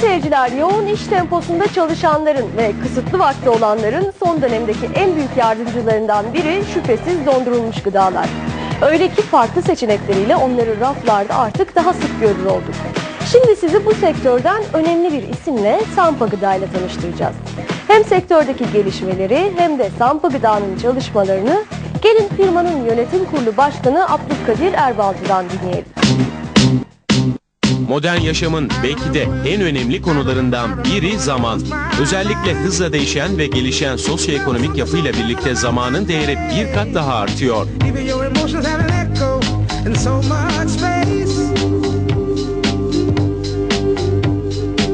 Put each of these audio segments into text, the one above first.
seyirciler, yoğun iş temposunda çalışanların ve kısıtlı vakti olanların son dönemdeki en büyük yardımcılarından biri şüphesiz dondurulmuş gıdalar. Öyle ki farklı seçenekleriyle onları raflarda artık daha sık görür olduk. Şimdi sizi bu sektörden önemli bir isimle Sampa Gıda ile tanıştıracağız. Hem sektördeki gelişmeleri hem de Sampa Gıda'nın çalışmalarını gelin firmanın yönetim kurulu başkanı Abdülkadir Erbalcı'dan dinleyelim. Modern yaşamın belki de en önemli konularından biri zaman. Özellikle hızla değişen ve gelişen sosyoekonomik yapıyla birlikte zamanın değeri bir kat daha artıyor.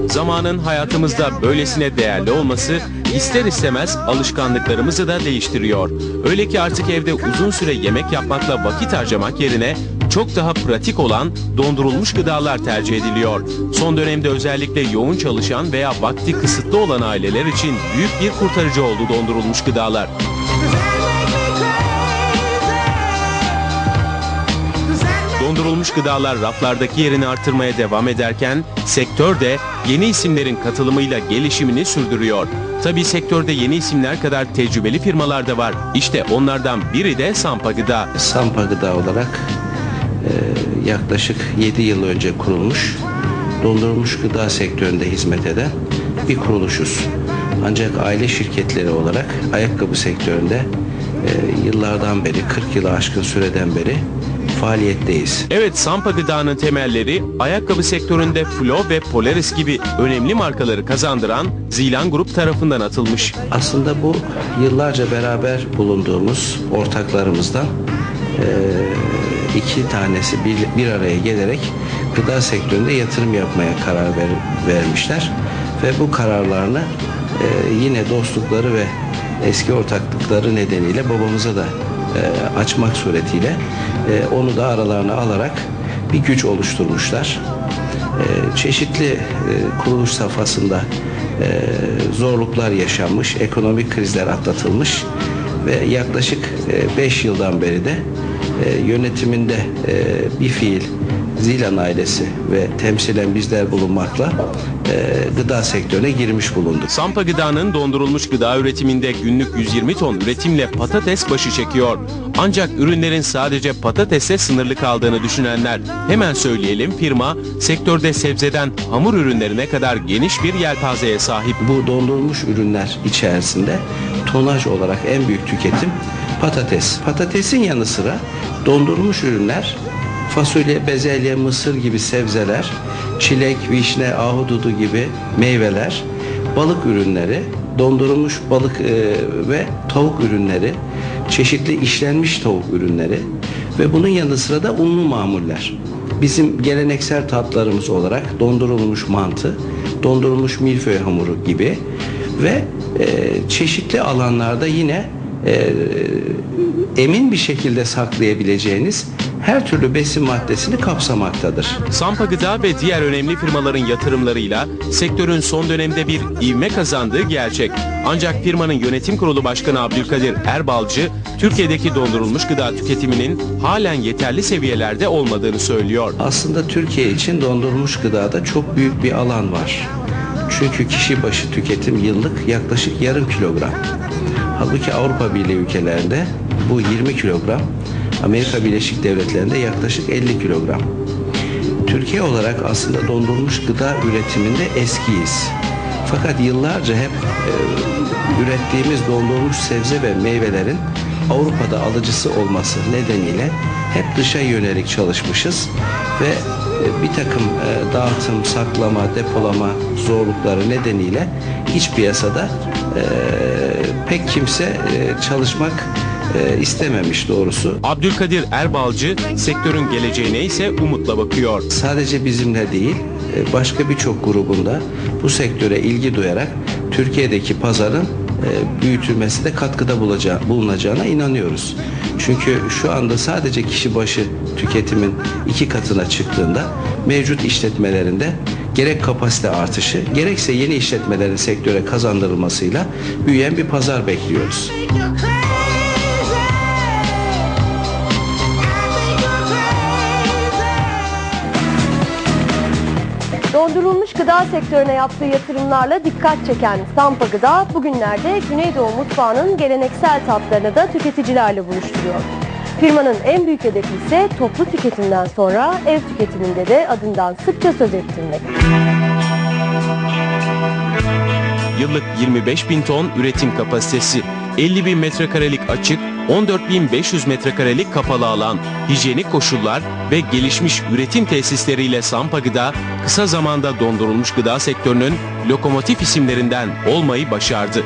Zamanın hayatımızda böylesine değerli olması ister istemez alışkanlıklarımızı da değiştiriyor. Öyle ki artık evde uzun süre yemek yapmakla vakit harcamak yerine çok daha pratik olan dondurulmuş gıdalar tercih ediliyor. Son dönemde özellikle yoğun çalışan veya vakti kısıtlı olan aileler için büyük bir kurtarıcı oldu dondurulmuş gıdalar. Dondurulmuş gıdalar raflardaki yerini artırmaya devam ederken sektör de yeni isimlerin katılımıyla gelişimini sürdürüyor. Tabi sektörde yeni isimler kadar tecrübeli firmalar da var. İşte onlardan biri de Sampa Gıda. Sampa Gıda olarak e, yaklaşık 7 yıl önce kurulmuş, dondurulmuş gıda sektöründe hizmet eden bir kuruluşuz. Ancak aile şirketleri olarak ayakkabı sektöründe e, yıllardan beri, 40 yılı aşkın süreden beri faaliyetteyiz. Evet Sampa Gıda'nın temelleri ayakkabı sektöründe Flo ve Polaris gibi önemli markaları kazandıran Zilan Grup tarafından atılmış. Aslında bu yıllarca beraber bulunduğumuz ortaklarımızdan eee, iki tanesi bir, bir araya gelerek gıda sektöründe yatırım yapmaya karar ver- vermişler ve bu kararlarını eee, yine dostlukları ve eski ortaklıkları nedeniyle babamıza da eee, açmak suretiyle eee, onu da aralarına alarak bir güç oluşturmuşlar. Ee, çeşitli e, kuruluş safhasında e, zorluklar yaşanmış, ekonomik krizler atlatılmış ve yaklaşık 5 yıldan beri de e, yönetiminde e, bir fiil Zilan ailesi ve temsilen bizler bulunmakla e, gıda sektörüne girmiş bulunduk. Sampa Gıda'nın dondurulmuş gıda üretiminde günlük 120 ton üretimle patates başı çekiyor. Ancak ürünlerin sadece patatesle sınırlı kaldığını düşünenler hemen söyleyelim firma sektörde sebzeden hamur ürünlerine kadar geniş bir yelpazeye sahip. Bu dondurulmuş ürünler içerisinde tonaj olarak en büyük tüketim patates. Patatesin yanı sıra dondurulmuş ürünler fasulye, bezelye, mısır gibi sebzeler, çilek, vişne, ahududu gibi meyveler, balık ürünleri, dondurulmuş balık e, ve tavuk ürünleri, çeşitli işlenmiş tavuk ürünleri ve bunun yanı sıra da unlu mamuller. Bizim geleneksel tatlarımız olarak dondurulmuş mantı, dondurulmuş milföy hamuru gibi ve e, çeşitli alanlarda yine e, emin bir şekilde saklayabileceğiniz her türlü besin maddesini kapsamaktadır. Sampa Gıda ve diğer önemli firmaların yatırımlarıyla sektörün son dönemde bir ivme kazandığı gerçek. Ancak firmanın yönetim kurulu başkanı Abdülkadir Erbalcı, Türkiye'deki dondurulmuş gıda tüketiminin halen yeterli seviyelerde olmadığını söylüyor. Aslında Türkiye için dondurulmuş gıdada çok büyük bir alan var. Çünkü kişi başı tüketim yıllık yaklaşık yarım kilogram. Halbuki Avrupa Birliği ülkelerinde bu 20 kilogram, Amerika Birleşik Devletleri'nde yaklaşık 50 kilogram. Türkiye olarak aslında dondurulmuş gıda üretiminde eskiyiz. Fakat yıllarca hep e, ürettiğimiz dondurulmuş sebze ve meyvelerin Avrupa'da alıcısı olması nedeniyle hep dışa yönelik çalışmışız ve e, bir takım e, dağıtım, saklama, depolama zorlukları nedeniyle iç piyasada pek kimse e, çalışmak e, istememiş doğrusu. Abdülkadir Erbalcı sektörün geleceğine ise umutla bakıyor. sadece bizimle değil e, başka birçok grubunda bu sektöre ilgi duyarak Türkiye'deki pazarın büyütülmesi de katkıda bulacağı, bulunacağına inanıyoruz. Çünkü şu anda sadece kişi başı tüketimin iki katına çıktığında mevcut işletmelerinde gerek kapasite artışı gerekse yeni işletmelerin sektöre kazandırılmasıyla büyüyen bir pazar bekliyoruz. Dondurulmuş gıda sektörüne yaptığı yatırımlarla dikkat çeken Sampa Gıda bugünlerde Güneydoğu mutfağının geleneksel tatlarını da tüketicilerle buluşturuyor. Firmanın en büyük hedefi ise toplu tüketimden sonra ev tüketiminde de adından sıkça söz ettirmek. Yıllık 25 bin ton üretim kapasitesi, 50 bin metrekarelik açık, 14.500 metrekarelik kapalı alan, hijyenik koşullar ve gelişmiş üretim tesisleriyle Sampa Gıda, kısa zamanda dondurulmuş gıda sektörünün lokomotif isimlerinden olmayı başardı.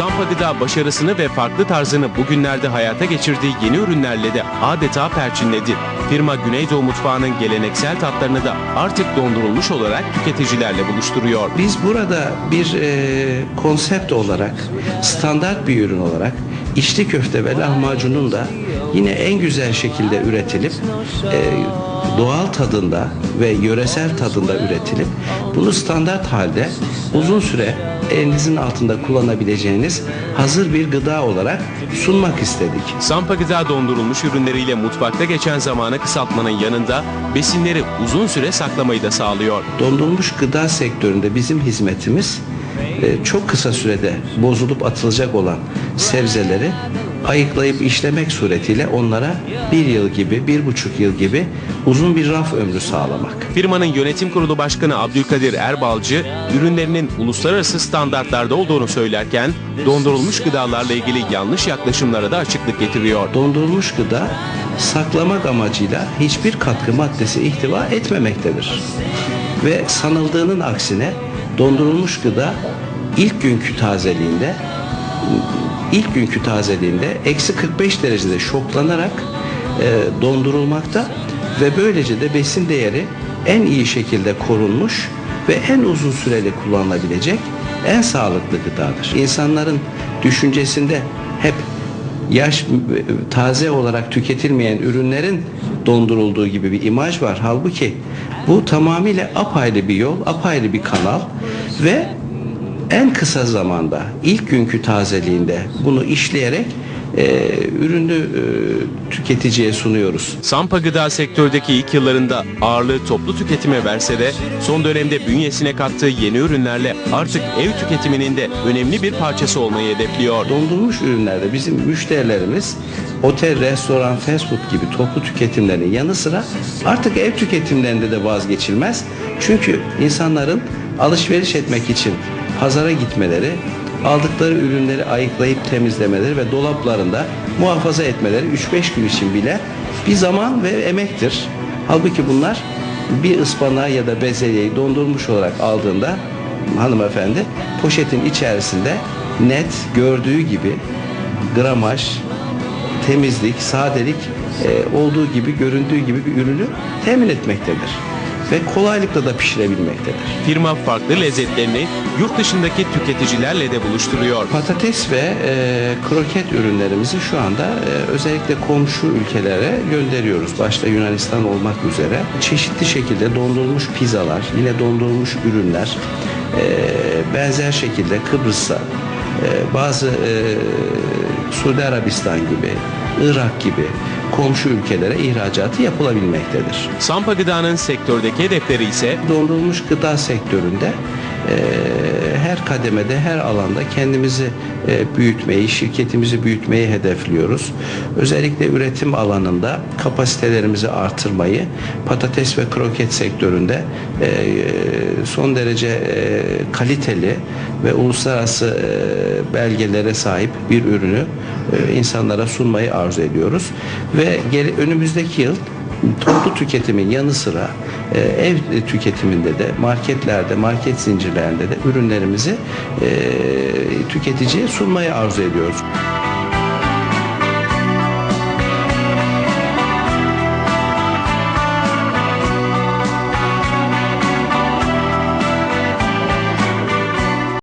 Sampa Gıda başarısını ve farklı tarzını bugünlerde hayata geçirdiği yeni ürünlerle de adeta perçinledi. Firma Güneydoğu mutfağının geleneksel tatlarını da artık dondurulmuş olarak tüketicilerle buluşturuyor. Biz burada bir e, konsept olarak, standart bir ürün olarak içli köfte ve lahmacunun da yine en güzel şekilde üretilip e, doğal tadında ve yöresel tadında üretilip bunu standart halde uzun süre elinizin altında kullanabileceğiniz hazır bir gıda olarak sunmak istedik. Sampa Gıda dondurulmuş ürünleriyle mutfakta geçen zamanı kısaltmanın yanında besinleri uzun süre saklamayı da sağlıyor. Dondurulmuş gıda sektöründe bizim hizmetimiz e, çok kısa sürede bozulup atılacak olan sebzeleri ayıklayıp işlemek suretiyle onlara bir yıl gibi, bir buçuk yıl gibi uzun bir raf ömrü sağlamak. Firmanın yönetim kurulu başkanı Abdülkadir Erbalcı, ürünlerinin uluslararası standartlarda olduğunu söylerken, dondurulmuş gıdalarla ilgili yanlış yaklaşımlara da açıklık getiriyor. Dondurulmuş gıda saklamak amacıyla hiçbir katkı maddesi ihtiva etmemektedir. Ve sanıldığının aksine dondurulmuş gıda ilk günkü tazeliğinde ilk günkü tazeliğinde eksi 45 derecede şoklanarak e, dondurulmakta ve böylece de besin değeri en iyi şekilde korunmuş ve en uzun süreli kullanılabilecek en sağlıklı gıdadır. İnsanların düşüncesinde hep yaş taze olarak tüketilmeyen ürünlerin dondurulduğu gibi bir imaj var. Halbuki bu tamamıyla apayrı bir yol, apayrı bir kanal ve en kısa zamanda ilk günkü tazeliğinde bunu işleyerek e, ürünü e, tüketiciye sunuyoruz. Sampa Gıda sektördeki ilk yıllarında ağırlığı toplu tüketime verse de son dönemde bünyesine kattığı yeni ürünlerle artık ev tüketiminin de önemli bir parçası olmayı hedefliyor. Dondurulmuş ürünlerde bizim müşterilerimiz otel, restoran, fast food gibi toplu tüketimlerin yanı sıra artık ev tüketimlerinde de vazgeçilmez. Çünkü insanların alışveriş etmek için pazara gitmeleri, aldıkları ürünleri ayıklayıp temizlemeleri ve dolaplarında muhafaza etmeleri 3-5 gün için bile bir zaman ve emektir. Halbuki bunlar bir ıspanağı ya da bezelyeyi dondurmuş olarak aldığında hanımefendi poşetin içerisinde net gördüğü gibi gramaj, temizlik, sadelik e, olduğu gibi göründüğü gibi bir ürünü temin etmektedir ve kolaylıkla da pişirebilmektedir. Firma farklı lezzetlerini yurt dışındaki tüketicilerle de buluşturuyor. Patates ve e, kroket ürünlerimizi şu anda e, özellikle komşu ülkelere gönderiyoruz. Başta Yunanistan olmak üzere. Çeşitli şekilde dondurulmuş pizzalar, yine dondurulmuş ürünler, e, benzer şekilde Kıbrıs'a, e, bazı e, Suudi Arabistan gibi, Irak gibi komşu ülkelere ihracatı yapılabilmektedir. Sampa Gıda'nın sektördeki hedefleri ise dondurulmuş gıda sektöründe her kademede, her alanda kendimizi e, büyütmeyi, şirketimizi büyütmeyi hedefliyoruz. Özellikle üretim alanında kapasitelerimizi artırmayı, patates ve kroket sektöründe e, son derece e, kaliteli ve uluslararası belgelere sahip bir ürünü insanlara sunmayı arzu ediyoruz. Ve önümüzdeki yıl toplu tüketimin yanı sıra e, ev tüketiminde de marketlerde, market zincirlerinde de ürünlerimizi e, tüketiciye sunmayı arzu ediyoruz.